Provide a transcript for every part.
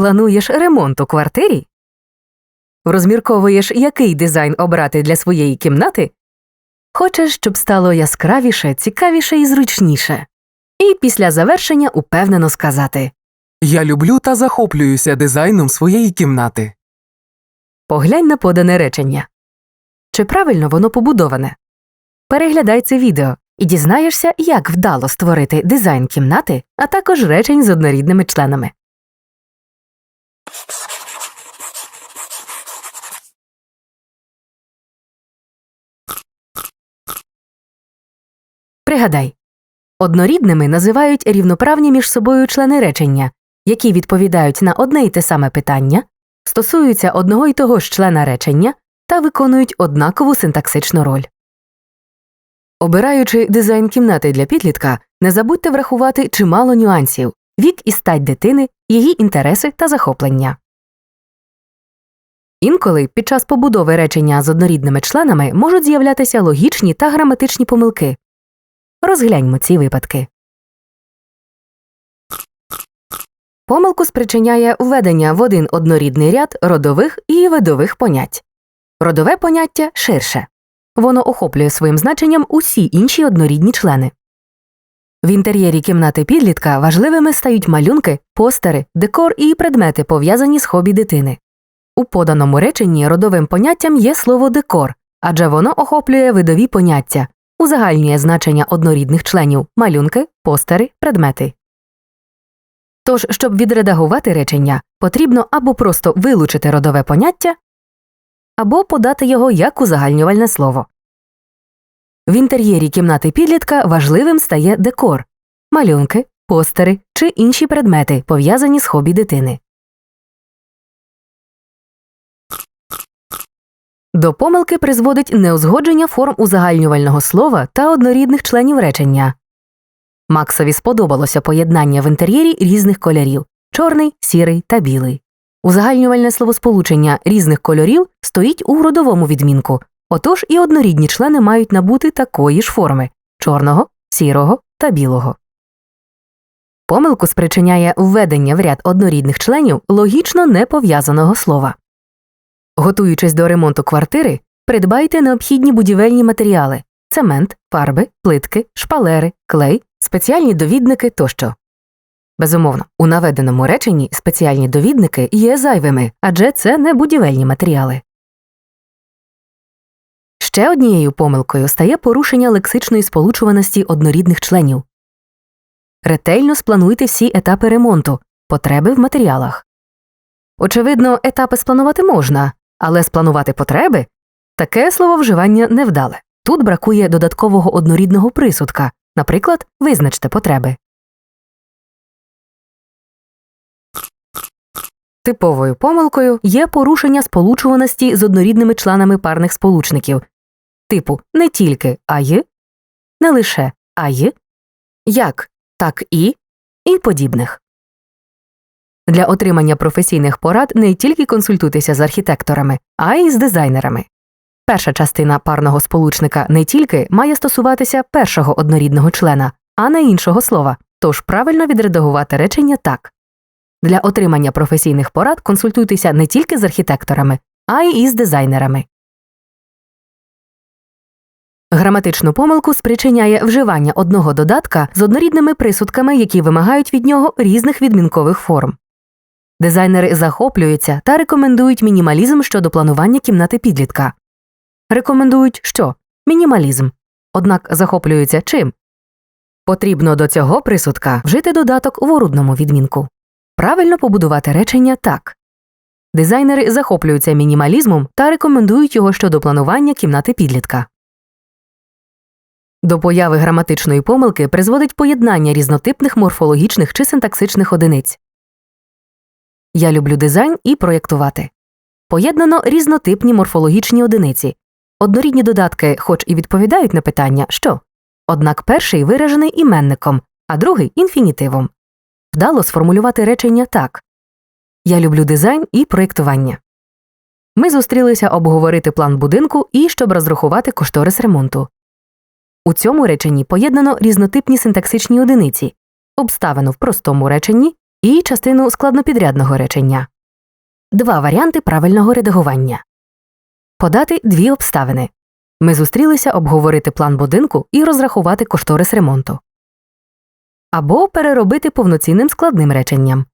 Плануєш ремонт у квартирі? Розмірковуєш, який дизайн обрати для своєї кімнати? Хочеш, щоб стало яскравіше, цікавіше і зручніше. І після завершення упевнено сказати Я люблю та захоплююся дизайном своєї кімнати. Поглянь на подане речення. Чи правильно воно побудоване? Переглядай це відео і дізнаєшся, як вдало створити дизайн кімнати, а також речень з однорідними членами. Пригадай, однорідними називають рівноправні між собою члени речення, які відповідають на одне й те саме питання, стосуються одного й того ж члена речення та виконують однакову синтаксичну роль. Обираючи дизайн кімнати для підлітка, не забудьте врахувати чимало нюансів вік і стать дитини, її інтереси та захоплення. Інколи під час побудови речення з однорідними членами можуть з'являтися логічні та граматичні помилки. Розгляньмо ці випадки. Помилку спричиняє введення в один однорідний ряд родових і видових понять. Родове поняття ширше. Воно охоплює своїм значенням усі інші однорідні члени. В інтер'єрі кімнати підлітка важливими стають малюнки, постери, декор і предмети, пов'язані з хобі дитини. У поданому реченні родовим поняттям є слово декор, адже воно охоплює видові поняття, узагальнює значення однорідних членів малюнки, постери, предмети. Тож, щоб відредагувати речення, потрібно або просто вилучити родове поняття, або подати його як узагальнювальне слово. В інтер'єрі кімнати підлітка важливим стає декор малюнки, постери чи інші предмети, пов'язані з хобі дитини. До помилки призводить неузгодження форм узагальнювального слова та однорідних членів речення. Максові сподобалося поєднання в інтер'єрі різних кольорів чорний, сірий та білий. Узагальнювальне словосполучення різних кольорів стоїть у родовому відмінку, отож і однорідні члени мають набути такої ж форми чорного, сірого та білого. Помилку спричиняє введення в ряд однорідних членів логічно непов'язаного слова. Готуючись до ремонту квартири, придбайте необхідні будівельні матеріали цемент, фарби, плитки, шпалери, клей, спеціальні довідники тощо. Безумовно, у наведеному реченні спеціальні довідники є зайвими, адже це не будівельні матеріали. Ще однією помилкою стає порушення лексичної сполучуваності однорідних членів. Ретельно сплануйте всі етапи ремонту, потреби в матеріалах. Очевидно, етапи спланувати можна, але спланувати потреби таке слововживання невдале. Тут бракує додаткового однорідного присудка, наприклад, визначте потреби. Типовою помилкою є порушення сполучуваності з однорідними членами парних сполучників, типу не тільки а не лише а як, так і і подібних. Для отримання професійних порад не тільки консультуйтеся з архітекторами, а й з дизайнерами. Перша частина парного сполучника не тільки має стосуватися першого однорідного члена, а не іншого слова, тож правильно відредагувати речення так. Для отримання професійних порад консультуйтеся не тільки з архітекторами, а й із дизайнерами. Граматичну помилку спричиняє вживання одного додатка з однорідними присудками, які вимагають від нього різних відмінкових форм. Дизайнери захоплюються та рекомендують мінімалізм щодо планування кімнати підлітка. Рекомендують що? Мінімалізм. Однак захоплюються чим? Потрібно до цього присудка вжити додаток в орудному відмінку. Правильно побудувати речення так. Дизайнери захоплюються мінімалізмом та рекомендують його щодо планування кімнати підлітка. До появи граматичної помилки призводить поєднання різнотипних морфологічних чи синтаксичних одиниць. Я люблю дизайн і проєктувати. Поєднано різнотипні морфологічні одиниці. Однорідні додатки, хоч і відповідають на питання що. Однак перший виражений іменником, а другий інфінітивом. Вдало сформулювати речення так Я люблю дизайн і проєктування. Ми зустрілися обговорити план будинку і щоб розрахувати кошторис ремонту. У цьому реченні поєднано різнотипні синтаксичні одиниці, обставину в простому реченні і частину складнопідрядного речення. Два варіанти правильного редагування. Подати дві обставини. Ми зустрілися обговорити план будинку і розрахувати кошторис ремонту. Або переробити повноцінним складним реченням.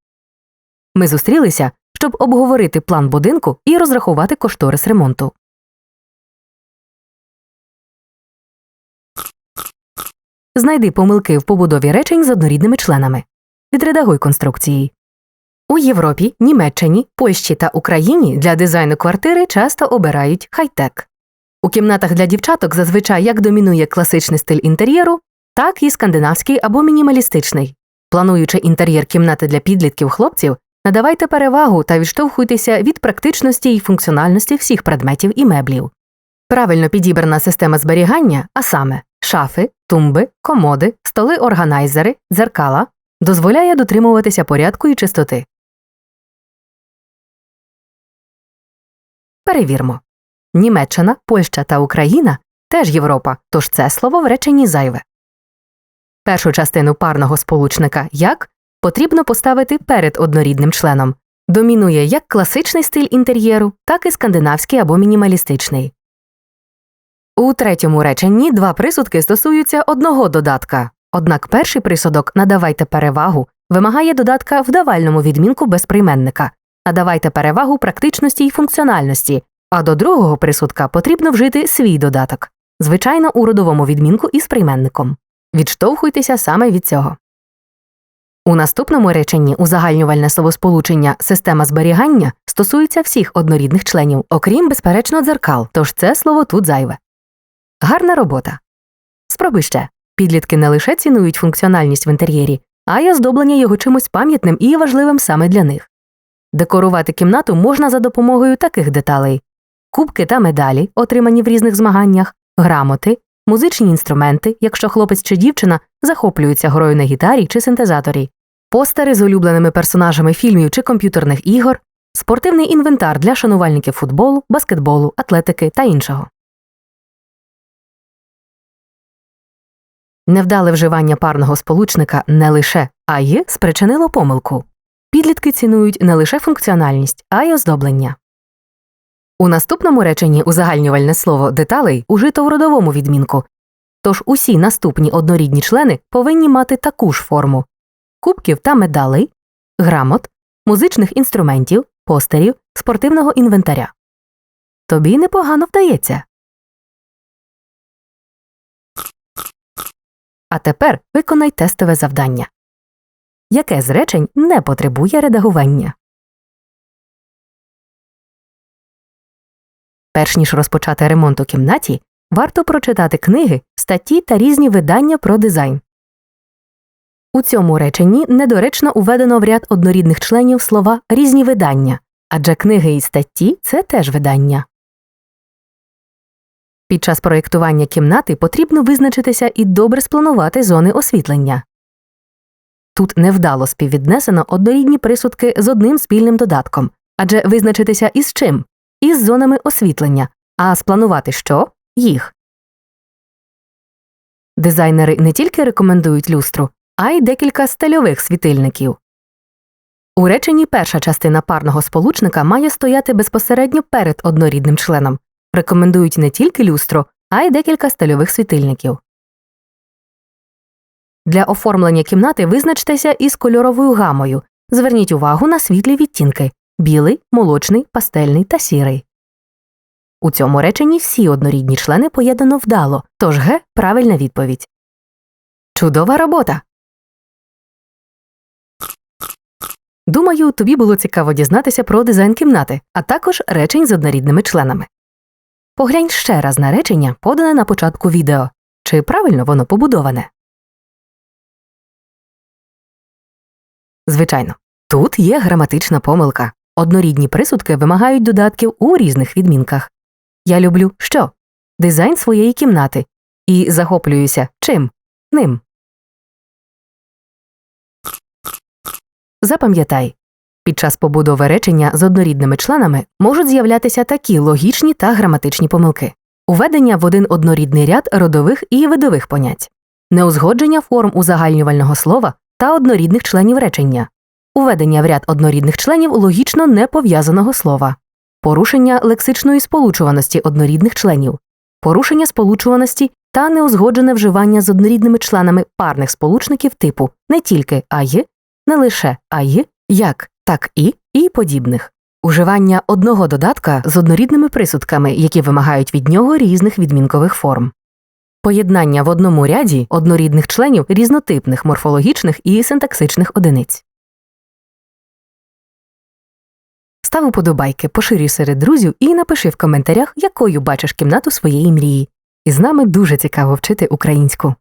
Ми зустрілися, щоб обговорити план будинку і розрахувати кошторис ремонту. Знайди помилки в побудові речень з однорідними членами. Відредагуй конструкції. У Європі, Німеччині, Польщі та Україні для дизайну квартири часто обирають хай-тек. У кімнатах для дівчаток зазвичай як домінує класичний стиль інтер'єру, так і скандинавський або мінімалістичний. Плануючи інтер'єр кімнати для підлітків хлопців, надавайте перевагу та відштовхуйтеся від практичності і функціональності всіх предметів і меблів. Правильно підібрана система зберігання, а саме шафи, тумби, комоди, столи органайзери, дзеркала, дозволяє дотримуватися порядку і чистоти. Перевірмо. Німеччина, Польща та Україна теж Європа, тож це слово в реченні зайве. Першу частину парного сполучника як потрібно поставити перед однорідним членом. Домінує як класичний стиль інтер'єру, так і скандинавський або мінімалістичний. У третьому реченні два присудки стосуються одного додатка, однак перший присудок надавайте перевагу вимагає додатка в давальному відмінку безприйменника, надавайте перевагу практичності й функціональності, а до другого присудка потрібно вжити свій додаток, звичайно, у родовому відмінку із прийменником. Відштовхуйтеся саме від цього. У наступному реченні узагальнювальне словосполучення система зберігання стосується всіх однорідних членів, окрім, безперечно, дзеркал, тож це слово тут зайве. Гарна робота. Спробуй ще. Підлітки не лише цінують функціональність в інтер'єрі, а й оздоблення його чимось пам'ятним і важливим саме для них. Декорувати кімнату можна за допомогою таких деталей: кубки та медалі, отримані в різних змаганнях, грамоти, музичні інструменти, якщо хлопець чи дівчина захоплюються грою на гітарі чи синтезаторі, постери з улюбленими персонажами фільмів чи комп'ютерних ігор, спортивний інвентар для шанувальників футболу, баскетболу, атлетики та іншого. Невдале вживання парного сполучника не лише а й спричинило помилку. Підлітки цінують не лише функціональність, а й оздоблення. У наступному реченні узагальнювальне слово деталей ужито в родовому відмінку, тож усі наступні однорідні члени повинні мати таку ж форму кубків та медалей, грамот, музичних інструментів, постерів, спортивного інвентаря. Тобі непогано вдається. А тепер виконай тестове завдання. Яке з речень не потребує редагування? Перш ніж розпочати ремонт у кімнаті, варто прочитати книги, статті та різні видання про дизайн. У цьому реченні недоречно уведено в ряд однорідних членів слова різні видання, адже книги і статті це теж видання. Під час проєктування кімнати потрібно визначитися і добре спланувати зони освітлення. Тут невдало співвіднесено однорідні присудки з одним спільним додатком, адже визначитися із чим? Із зонами освітлення, а спланувати що? Їх. Дизайнери не тільки рекомендують люстру, а й декілька стильових світильників. У реченні перша частина парного сполучника має стояти безпосередньо перед однорідним членом. Рекомендують не тільки люстру, а й декілька стильових світильників. Для оформлення кімнати визначтеся із кольоровою гамою. Зверніть увагу на світлі відтінки білий, молочний, пастельний та сірий. У цьому реченні всі однорідні члени поєднано вдало, тож Г правильна відповідь. Чудова робота. Думаю, тобі було цікаво дізнатися про дизайн кімнати, а також речень з однорідними членами. Поглянь ще раз на речення, подане на початку відео, чи правильно воно побудоване. Звичайно, тут є граматична помилка. Однорідні присудки вимагають додатків у різних відмінках. Я люблю що? Дизайн своєї кімнати і захоплююся чим? Ним. Запам'ятай, під час побудови речення з однорідними членами можуть з'являтися такі логічні та граматичні помилки. Уведення в один однорідний ряд родових і видових понять, неузгодження форм узагальнювального слова та однорідних членів речення, уведення в ряд однорідних членів логічно непов'язаного слова, порушення лексичної сполучуваності однорідних членів, порушення сполучуваності та неузгоджене вживання з однорідними членами парних сполучників типу не тільки ай, не лише ай, як, так і і подібних. Уживання одного додатка з однорідними присудками, які вимагають від нього різних відмінкових форм. Поєднання в одному ряді однорідних членів різнотипних морфологічних і синтаксичних одиниць. Став уподобайки, поширюй серед друзів і напиши в коментарях, якою бачиш кімнату своєї мрії. І з нами дуже цікаво вчити українську.